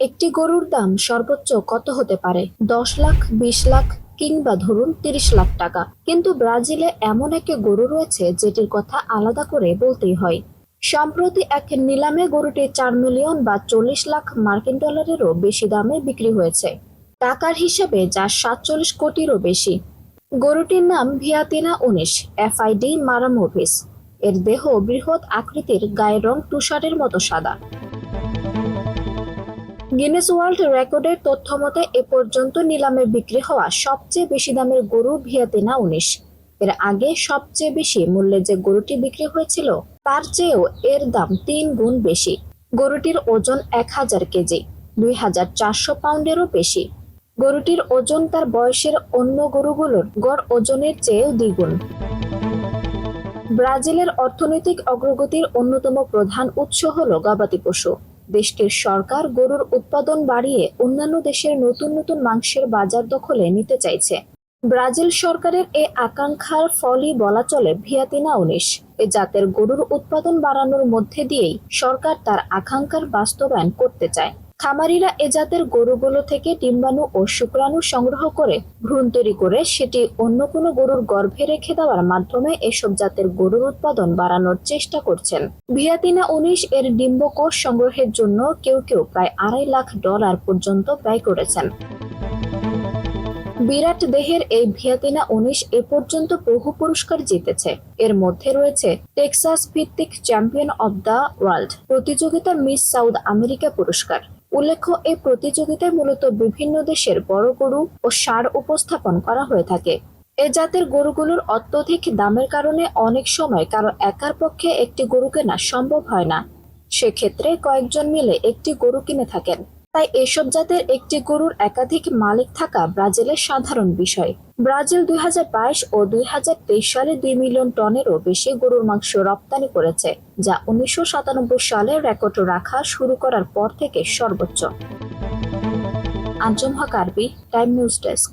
একটি গরুর দাম সর্বোচ্চ কত হতে পারে? দশ লাখ, বিশ লাখ কিংবা ধরুন তিরিশ লাখ টাকা। কিন্তু ব্রাজিলে এমন একটি গরু রয়েছে যেটির কথা আলাদা করে বলতেই হয়। সম্প্রতি এক নিলামে গরুটি চার মিলিয়ন বা চল্লিশ লাখ মার্কিন ডলারেরও বেশি দামে বিক্রি হয়েছে। টাকার হিসেবে যা সাতচল্লিশ কোটিরও বেশি। গরুটির নাম ভিয়াতিনা উনিশ, এফআইডি মারামোভিস। এর দেহ বৃহৎ আকৃতির, গায়ের রং তুষারের মতো সাদা। গিনেস ওয়ার্ল্ড রেকর্ডের তথ্য মতে, এ পর্যন্ত নিলামে বিক্রি হওয়া সবচেয়ে বেশি দামের গরু ভিয়াতিনা উনিশ। এর আগে সবচেয়ে বেশি মূল্যে যে গরুটি বিক্রি হয়েছিল, তার চেয়েও এর দাম তিন গুণ বেশি। গরুটির ওজন এক হাজার কেজি, দুই হাজার চারশো পাউন্ডেরও বেশি। গরুটির ওজন তার বয়সের অন্য গরুগুলোর গড় ওজনের চেয়েও দ্বিগুণ। ব্রাজিলের অর্থনৈতিক অগ্রগতির অন্যতম প্রধান উৎস হল গবাদি পশু। দেশটির সরকার গরুর উৎপাদন বাড়িয়ে অন্যান্য দেশের নতুন নতুন মাংসের বাজার দখলে নিতে চাইছে। ব্রাজিল সরকারের এ আকাঙ্ক্ষার ফলই বলা চলে ভিয়াতিনা উনিশ। এ জাতের গরুর উৎপাদন বাড়ানোর মধ্যে দিয়েই সরকার তার আকাঙ্ক্ষার বাস্তবায়ন করতে চায়। খামারিরা এ জাতের গরুগুলো থেকে ডিম্বাণু ও শুক্রাণু সংগ্রহ করে ভ্রূণ তৈরি করে সেটি অন্য কোনো গরুর গর্ভে রেখে দেওয়ার মাধ্যমে এসব জাতের গরুর উৎপাদন বাড়ানোর চেষ্টা করছেন। ভিয়াতিনা উনিশ এর ডিম্বকোষ সংগ্রহের জন্য কেউ কেউ প্রায় আড়াই লাখ ডলার পর্যন্ত ব্যয় করেছেন। বিরাট দেহের এই ভিয়াতিনা উনিশ এ পর্যন্ত বহু পুরস্কার জিতেছে। এর মধ্যে রয়েছে টেক্সাস ভিত্তিক চ্যাম্পিয়ন অব দ্য ওয়ার্ল্ড প্রতিযোগিতা মিস সাউথ আমেরিকা পুরস্কার। উল্লেখ্য, এই প্রতিযোগিতায় মূলত বিভিন্ন দেশের বড় গরু ও সার উপস্থাপন করা হয়ে থাকে। এ জাতের গরুগুলোর অত্যধিক দামের কারণে অনেক সময় কারও একার পক্ষে একটি গরু কেনা সম্ভব হয় না। সেক্ষেত্রে কয়েকজন মিলে একটি গরু কিনে থাকেন। তাই এসব জাতের একটি গরুর একাধিক মালিক থাকা ব্রাজিলের সাধারণ বিষয়। ব্রাজিল দুই হাজার বাইশ ও দুই হাজার তেইশ সালে দুই মিলিয়ন টনেরও বেশি গরুর মাংস রপ্তানি করেছে, যা উনিশশো সাতানব্বই সালে রেকর্ড রাখা শুরু করার পর থেকে সর্বোচ্চ। আঞ্জম হক আরবি টাইম নিউজ ডেস্ক।